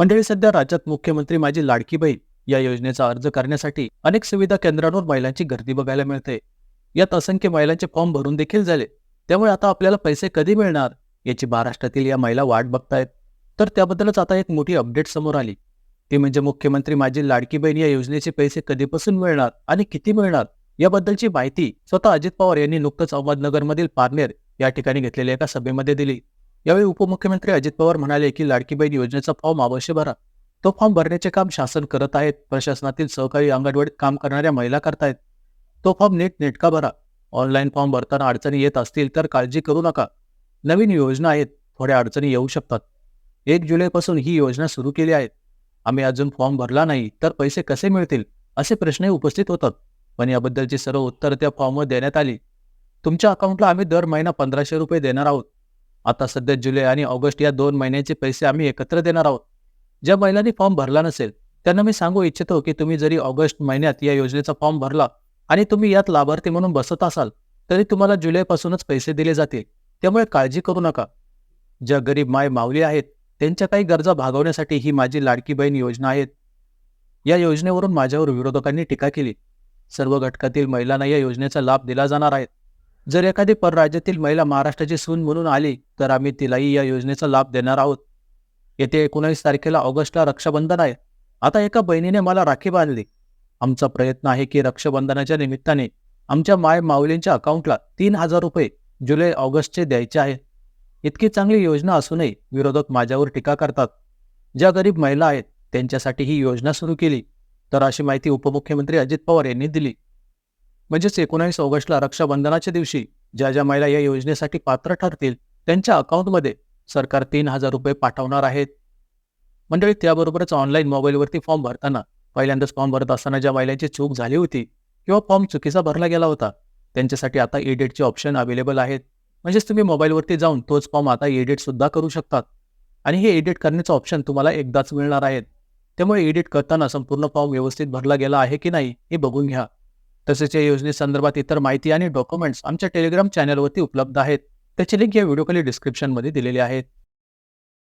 मंडळी सध्या राज्यात मुख्यमंत्री माझी लाडकी बहीण या योजनेचा अर्ज करण्यासाठी अनेक सुविधा केंद्रांवर महिलांची गर्दी बघायला मिळते. यात असंख्य महिलांचे फॉर्म भरून देखील झाले. त्यामुळे आता आपल्याला पैसे कधी मिळणार याची महाराष्ट्रातील या महिला वाट बघतायत. तर त्याबद्दलच आता एक मोठी अपडेट समोर आली. ती म्हणजे मुख्यमंत्री माझी लाडकी बहीण या योजनेचे पैसे कधीपासून मिळणार आणि किती मिळणार याबद्दलची माहिती स्वतः अजित पवार यांनी नुकतंच अहमदनगरमधील पारनेर या ठिकाणी घेतलेल्या एका सभेमध्ये दिली. यावेळी उपमुख्यमंत्री अजित पवार म्हणाले की लाडकी बहीण योजनेचा फॉर्म अवश्य भरा. तो फॉर्म भरण्याचे काम शासन करत आहेत. प्रशासनातील सहकारी अंगणवाडीत काम करणाऱ्या महिला करतायत. तो फॉर्म नीट नेटका भरा. ऑनलाईन फॉर्म भरताना अडचणी येत असतील तर काळजी करू नका. नवीन योजना आहेत. थोड्या अडचणी येऊ शकतात. एक जुलैपासून ही योजना सुरू केली आहे आम्ही अजून फॉर्म भरला नाही तर पैसे कसे मिळतील? असे प्रश्नही उपस्थित होतात. पण याबद्दलची सर्व उत्तर त्या फॉर्मवर देण्यात आली. तुमच्या अकाउंटला आम्ही दर महिना पंधराशे रुपये देणार आहोत. आता सध्या जुलै आणि ऑगस्ट या दोन महिन्याचे पैसे आम्ही एकत्र देणार आहोत. ज्या महिलांनी फॉर्म भरला नसेल त्यांना मी सांगू इच्छितो की तुम्ही जरी ऑगस्ट महिन्यात या योजनेचा फॉर्म भरला आणि तुम्ही यात लाभार्थी म्हणून बसत असाल तरी तुम्हाला जुलैपासूनच पैसे दिले जातील. त्यामुळे काळजी करू नका. ज्या गरीब माय माऊली आहेत त्यांच्या काही गरजा भागवण्यासाठी ही माझी लाडकी बहीण योजना आहेत या योजनेवरून माझ्यावर विरोधकांनी टीका केली. सर्व घटकातील महिलांना या योजनेचा लाभ दिला जाणार आहे. जर एखादी परराज्यातील महिला महाराष्ट्राची सून म्हणून आली तर आम्ही तिलाही या योजनेचा लाभ देणार आहोत. येत्या एकोणावीस तारखेला ऑगस्टला रक्षाबंधन आहे. आता एका बहिणीने मला राखी बांधली. आमचा प्रयत्न आहे की रक्षाबंधनाच्या निमित्ताने आमच्या माय माऊलींच्या अकाउंटला तीन हजार रुपये जुलै ऑगस्टचे द्यायचे आहे. इतकी चांगली योजना असूनही विरोधक माझ्यावर टीका करतात. ज्या गरीब महिला आहेत त्यांच्यासाठी ही योजना सुरू केली. तर अशी माहिती उपमुख्यमंत्री अजित पवार यांनी दिली. म्हणजेच एकोणावीस ऑगस्टला रक्षाबंधनाच्या दिवशी ज्या ज्या महिला या योजनेसाठी पात्र ठरतील त्यांच्या अकाउंटमध्ये सरकार तीन हजार रुपये पाठवणार आहेत. मंडळी त्याबरोबरच ऑनलाईन मोबाईलवरती फॉर्म भरताना पहिल्यांदाच फॉर्म भरत असताना ज्या महिलांची चूक झाली होती किंवा फॉर्म चुकीचा भरला गेला होता त्यांच्यासाठी आता एडिटचे ऑप्शन अवेलेबल आहेत. म्हणजेच तुम्ही मोबाईलवरती जाऊन तोच फॉर्म आता एडिट सुद्धा करू शकतात. आणि हे एडिट करण्याचं ऑप्शन तुम्हाला एकदाच मिळणार आहेत. त्यामुळे एडिट करताना संपूर्ण फॉर्म व्यवस्थित भरला गेला आहे की नाही हे बघून घ्या. तसेच या योजनेसंदर्भात इतर माहिती आणि डॉक्युमेंट्स आमच्या टेलिग्राम चॅनलवरती उपलब्ध आहेत. त्याची लिंक या व्हिडिओखाली डिस्क्रिप्शनमध्ये दिलेली आहेत